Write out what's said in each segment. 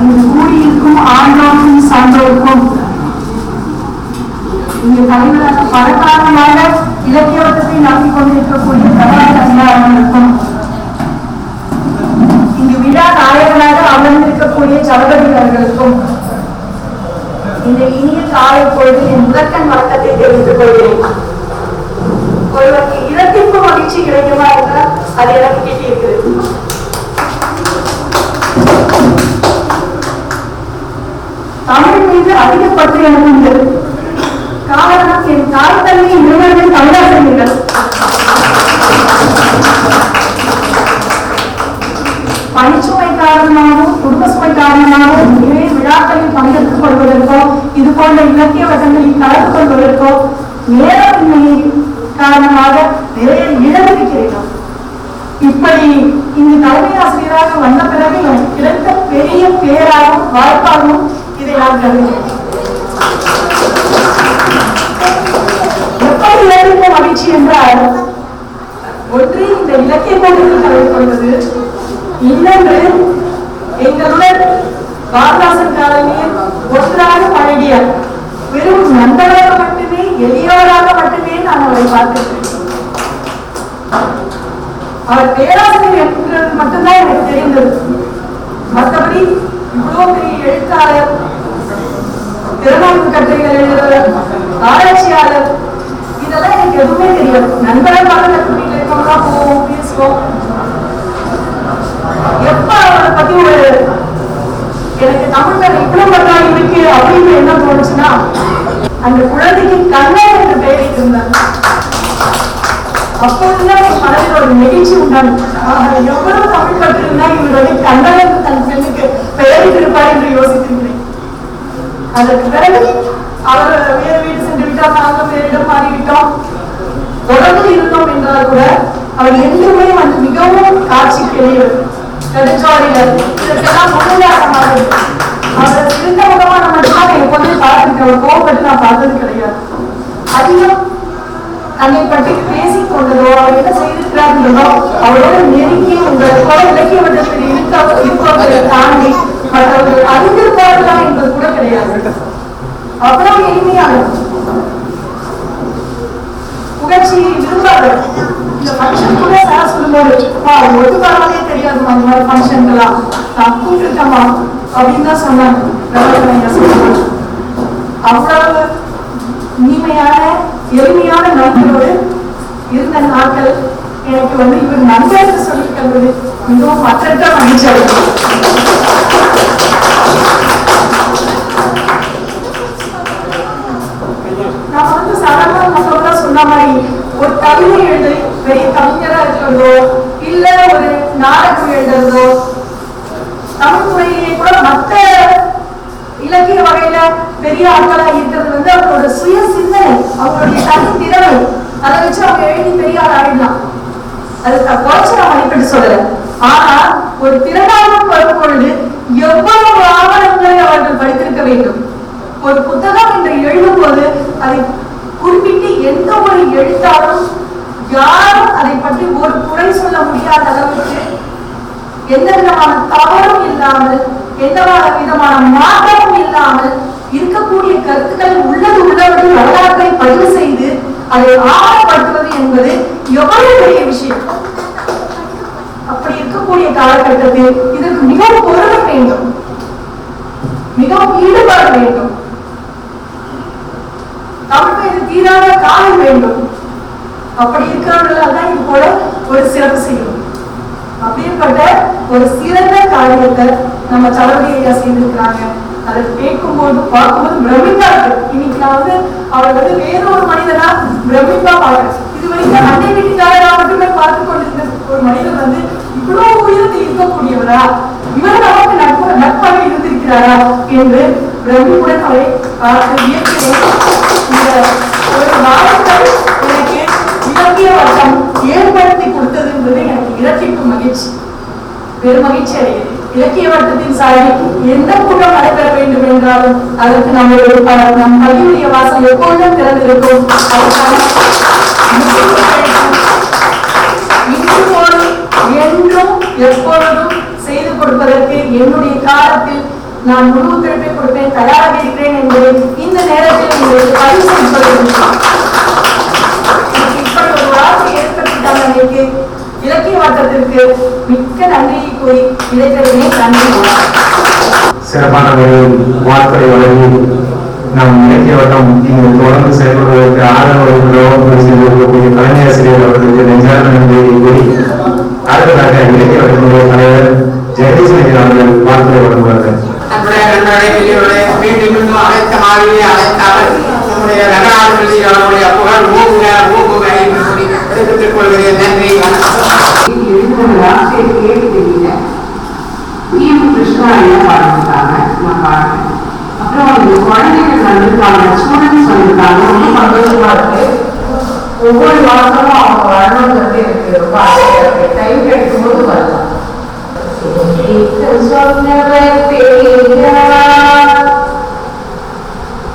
இங்கு கூடியிருக்கும் ஆண்டோருக்கும் சான்றோருக்கும் இங்கு தலைவராக பரகாலமாக இலக்கியவட்டத்தை நம்பிக் கொண்டிருக்கக்கூடிய பிரபாகரங்களுக்கும் இங்கு விழா நாயகனாக அமர்ந்திருக்கக்கூடிய சகோதரிகளுக்கும் இந்த இனிய காலை பொழுது என் முதற்கண் வணக்கத்தை தெரிவித்துக் கொள்கிறேன். ஒருவருக்கு இரட்டிப்பு மகிழ்ச்சி கிடைக்குமா என்றால் அது எனக்கு கிட்டியிருக்கிறது. தமிழ் மீது அதிக பற்று எனக்கு உண்டு காரணம் என் தாய் தந்தை இருவரும் தமிழாசிரியர்கள் பணிச்சுமை காரணமாகவும் குடும்ப சுமை காரணமாகவும் நிறைய விழாக்களில் பங்கெடுத்துக் கொள்வதற்கோ இது போன்ற இலக்கிய வசங்களில் கலந்து கொள்வதற்கோ நேரமின்மை காரணமாக நிறைய இழந்திருக்கிறேன் இப்படி இந்த தலைமை ஆசிரியராக வந்த பிறகு எனக்கு பெரிய பேராகவும் வாய்ப்பாகவும் இதை நான் கருதுகிறேன் எப்படி இழந்த மகிழ்ச்சி என்றால் ஒன்று இந்த இலக்கிய போட்டியில் கலந்து கொள்வது இன்னொன்று எங்களுடன் பாரதாசன் காலனியில் ஒன்றாக பழகிய வெறும் நண்பராக மட்டுமே எளியவராக மட்டுமே நான் அவரை பார்த்திருக்கிறேன் அவர் பேராசிரியர் என்கிறது மட்டும்தான் எனக்கு தெரிந்தது மற்றபடி இவ்வளவு பெரிய எழுத்தாளர் திறனாய்வு கட்டுரைகள் எழுதுவர் ஆராய்ச்சியாளர். இதெல்லாம் எனக்கு எதுவுமே தெரியாது. நண்பர்களாக நான் வீட்டில் போவோம் பேசுவோம் எப்ப அவரை பத்தி ஒரு எனக்கு தமிழ்ல இவ்வளவு பண்ணா இருக்கு அப்படின்னு என்ன தோணுச்சுன்னா அந்த குழந்தைக்கு கண்ணா என்று பெயர் இருந்தாங்க அப்போதுதான் என் மனதில் ஒரு நெகிழ்ச்சி உண்டான எவ்வளவு தமிழ் கற்றிருந்தா இவர் வந்து கண்ணா என்று தன் பெண்ணுக்கு பெயரிட்டிருப்பார் என்று யோசித்திருக்கிறேன் அதற்கு பிறகு அவர் வேறு வீடு சென்று விட்டார் நாங்கள் வேறு இடம் மாறிவிட்டோம். தொடர்ந்து இருந்தோம் என்றால் கூட அவர் என்றுமே வந்து மிகவும் காட்சி பெரியவர் நெடுஞ்சாலையில் இதற்கெல்லாம் முன்னுதாரணமாக அவர் இருந்த முகமா நம்ம நான் எப்போதுமே பார்த்துருக்கேன் அவர் கோவப்பட்டு நான் பார்த்தது கிடையாது. அதிகம் தன்னை பற்றி பேசிக் கொண்டதோ அவர் என்ன செய்திருக்கிறார்களோ அவரோட நெருங்கி உங்கள் கூட இலக்கிய வட்டத்தில் இருக்க இருப்பவர்களை தாண்டி மற்றவர்கள் அறிந்திருப்பார்களா என்பது கூட கிடையாது. அவ்வளவு எளிமையானது புகழ்ச்சியை விரும்பாதவர். இந்த ஃபங்க்ஷன் கூட சார் சொல்லும்போது தெரியாது அந்த மாதிரி ஃபங்க்ஷன்கெல்லாம் நான் கூப்பிட்டுட்டேம்மா அப்படின்னு தான் சொன்னாங்க அவ்வளவு இனிமையான எளிமையான நண்பரோடு இருந்த நாட்கள் எனக்கு வந்து இவர் நன்றாக சொல்லித் தந்தது மிகவும் மற்றற்ற மகிழ்ச்சி நான் வந்து சாதாரண சொன்ன மாதிரி ஒரு கவிதை எழுதி பெரிய கவிஞரா இருக்கிறதோ இல்ல ஒரு நாடகம் எழுதுறதோ தமிழ் துறையிலே கூட மத்த இலக்கிய வகையில பெரிய ஆட்களா இருக்கிறது வந்து அவங்களோட சுய சிந்தனை அவங்களுடைய தனி திறமை அதை வச்சு அவங்க எழுதி பெரிய ஆள் ஆயிடலாம். அது த- குறைச்சு நான் மதிப்பிட்டு சொல்லல. ஆனா ஒரு திறனாளம் வரும் பொழுது எவ்வளவு ஆவணங்களை அவர்கள் படித்திருக்க வேண்டும்? ஒரு புத்தகம் என்று எழுதும் போது அதை குறிப்பிட்டு எந்த ஒரு எழுத்தாலும் யாரும் அதை பற்றி ஒரு குறை சொல்ல முடியாத அளவுக்கு எந்த விதமான தவறும் இல்லாமல் எந்த விதமான மாற்றமும் இல்லாமல் இருக்கக்கூடிய கருத்துக்களை உள்ளது உள்ளவர்கள் வரலாற்றை பதிவு செய்து அதை ஆவணப்படுத்துவது என்பது எவ்வளவு பெரிய விஷயம்? அப்படி இருக்கக்கூடிய காலகட்டத்தில் இதற்கு மிகவும் பொருள வேண்டும். மிகவும் ஈடுபாடு வேண்டும். தமிழ் இது தீராத காலம் வேண்டும். அப்படி இருக்கிறவர்களால் தான் இது போல ஒரு சிறப்பு செய்யும். அப்படிப்பட்ட ஒரு சிறந்த காரியத்தை நம்ம தளபதி ஐயா செய்திருக்கிறாங்க. அதை கேட்கும்போது பார்க்கும்போது பிரமிப்பா இருக்கு. இன்னைக்கு நான் வந்து அவர் வந்து வேற ஒரு மனிதனா பிரமிப்பா பாக்குறேன் இது வரைக்கும் அண்டை நான் மட்டுமே பார்த்து கொண்டிருந்த ஒரு மனிதன் வந்து இவ்வளவு உயரத்தில் இருக்கக்கூடியவரா? இவர் நமக்கு நட்பு நட்பாக இருந்திருக்கிறாரா என்று பிரமிப்புடன் அவரை பார்த்து இயற்கையை இந்த ஒரு வாழ்க்கை எனக்கு இலக்கிய வட்டம் ஏற்படுத்தி கொடுத்தது என்பது எனக்கு இரட்டிப்பு மகிழ்ச்சி. பெரும் மகிழ்ச்சி அடைகிறேன். இலக்கிய வட்டத்தின் சார்பில் எந்த கூட்டம் நடைபெற வேண்டும் என்றாலும் அதற்கு நம்ம நம் பள்ளியுடைய வாசல் எப்பொழுதும் திறந்திருக்கும். என்றும் எப்பொழுதும் செய்து கொடுப்பதற்கு என்னுடைய காலத்தில் நான் முழு ஒத்துழைப்பை கொடுப்பேன் தயாராக இருக்கிறேன் என்பதை இந்த நேரத்தில் உங்களுக்கு பதிவு செய்து இப்படி ஒரு வார்த்தை ஏற்பட்டுட்டாங்க இலக்கிய வட்டத்திற்கு மிக்க நன்றியை கூறி இடைத்தரவே நன்றி. சிறப்பான முறையில் வாழ்த்துறை வழங்கி. நம் இலக்கிய வட்டம் இங்கு தொடர்ந்து செயல்படுவதற்கு ஆதரவு செய்திருக்கக்கூடிய கலைஞாசிரியர் அவர்களுக்கு நெஞ்சார்ந்த நன்றியை கூறி அடுத்ததாக இலக்கிய வட்டத்தினுடைய தலைவர் ஜெகதீசன் அவர்கள் வாழ்த்துறை வழங்குவார்கள். மீண்டும் மீண்டும் அழைத்த மாதிரியே அழைத்தார்கள் நம்முடைய நகராடு பள்ளிகளுடைய புகழ் விடைபெற்றுக் கொள்கிறேன் நன்றி வணக்கம். எழுதுறது ஆசிரியர் கேட்டு தெரியல பிஎம் கிருஷ்ணா என்ன பாடிருக்காங்க நான் பாடுறேன் அப்புறம் இந்த குழந்தைகள் வந்திருக்காங்க ஸ்டூடெண்ட்ஸ் வந்திருக்காங்க. ரொம்ப சந்தோஷமா இருக்கு. ஒவ்வொரு மாசமும் அவங்க வரணுங்கிறது எனக்கு ரொம்ப ஆசையா இருக்கு. டைம் கிடைக்கும் போது வரலாம். சொன்னவர் பெரியார்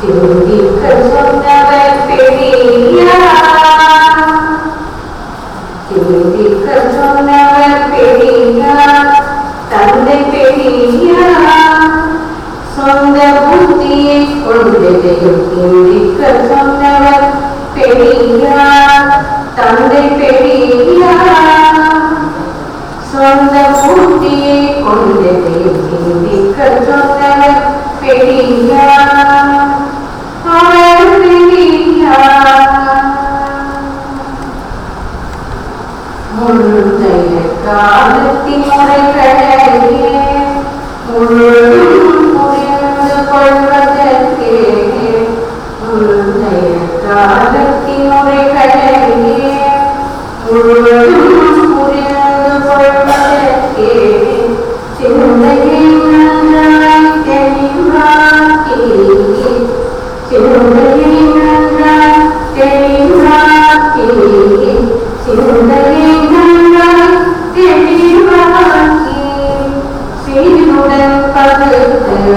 திருவிக்க சொன்னவர் பெரியார் கொண்டதையும் திருவிக்க சொன்னவர் பெரியார் தந்தை பெரியார் சொந்த புத்தியை கொண்டதையும் திருவிக்க சொன்னவர் பெரியார் அவர் பெரியார் முழுதைய காலத்தின் முறைகளையே முழுதும்